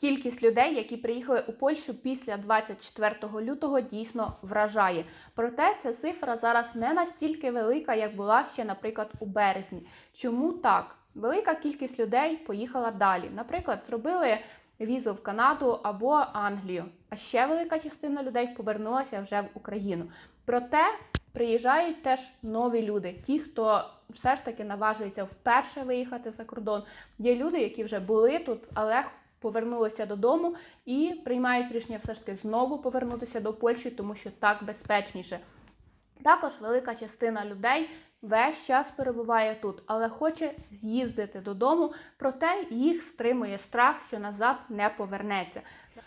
Кількість людей, які приїхали у Польщу після 24 лютого, дійсно вражає. Проте ця цифра зараз не настільки велика, як була ще, наприклад, у березні. Чому так? Велика кількість людей поїхала далі. Наприклад, зробили візу в Канаду або Англію. А ще велика частина людей повернулася вже в Україну. Проте приїжджають теж нові люди, ті, хто все ж таки наважується вперше виїхати за кордон. Є люди, які вже були тут, але повернулися додому і приймають рішення все ж таки знову повернутися до Польщі, тому що так безпечніше. Також велика частина людей весь час перебуває тут, але хоче з'їздити додому, проте їх стримує страх, що назад не повернеться.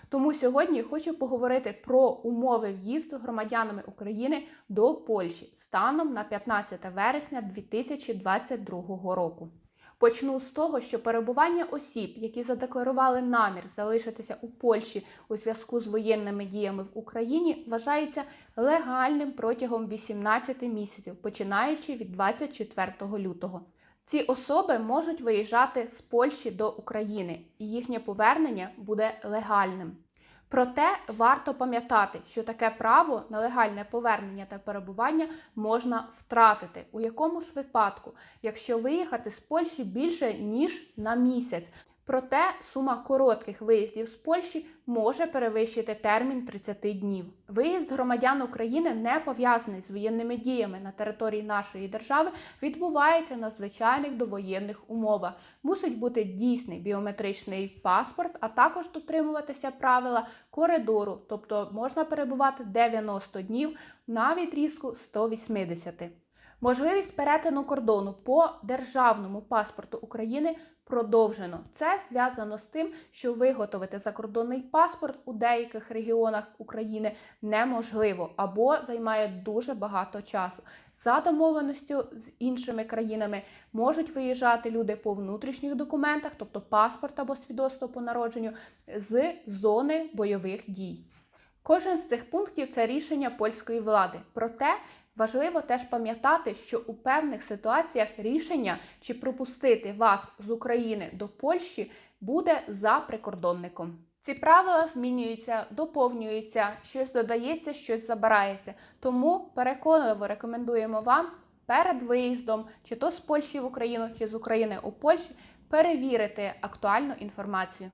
Тому сьогодні хочу поговорити про умови в'їзду громадянами України до Польщі станом на 15 вересня 2022 року. Почну з того, що перебування осіб, які задекларували намір залишитися у Польщі у зв'язку з воєнними діями в Україні, вважається легальним протягом 18 місяців, починаючи від 24 лютого. Ці особи можуть виїжджати з Польщі до України, і їхнє повернення буде легальним. Проте варто пам'ятати, що таке право на легальне повернення та перебування можна втратити. У якому ж випадку, якщо виїхати з Польщі більше ніж на місяць. Проте сума коротких виїздів з Польщі може перевищити термін 30 днів. Виїзд громадян України, не пов'язаний з воєнними діями на території нашої держави, відбувається на звичайних довоєнних умовах. Мусить бути дійсний біометричний паспорт, а також дотримуватися правила коридору, тобто можна перебувати 90 днів на відрізку 180. Можливість перетину кордону по державному паспорту України продовжено. Це зв'язано з тим, що виготовити закордонний паспорт у деяких регіонах України неможливо або займає дуже багато часу. За домовленістю з іншими країнами можуть виїжджати люди по внутрішніх документах, тобто паспорт або свідоцтво по народженню, з зони бойових дій. Кожен з цих пунктів це рішення польської влади. Проте важливо теж пам'ятати, що у певних ситуаціях рішення чи пропустити вас з України до Польщі буде за прикордонником. Ці правила змінюються, доповнюються, щось додається, щось забирається. Тому переконливо рекомендуємо вам перед виїздом, чи то з Польщі в Україну, чи з України у Польщі, перевірити актуальну інформацію.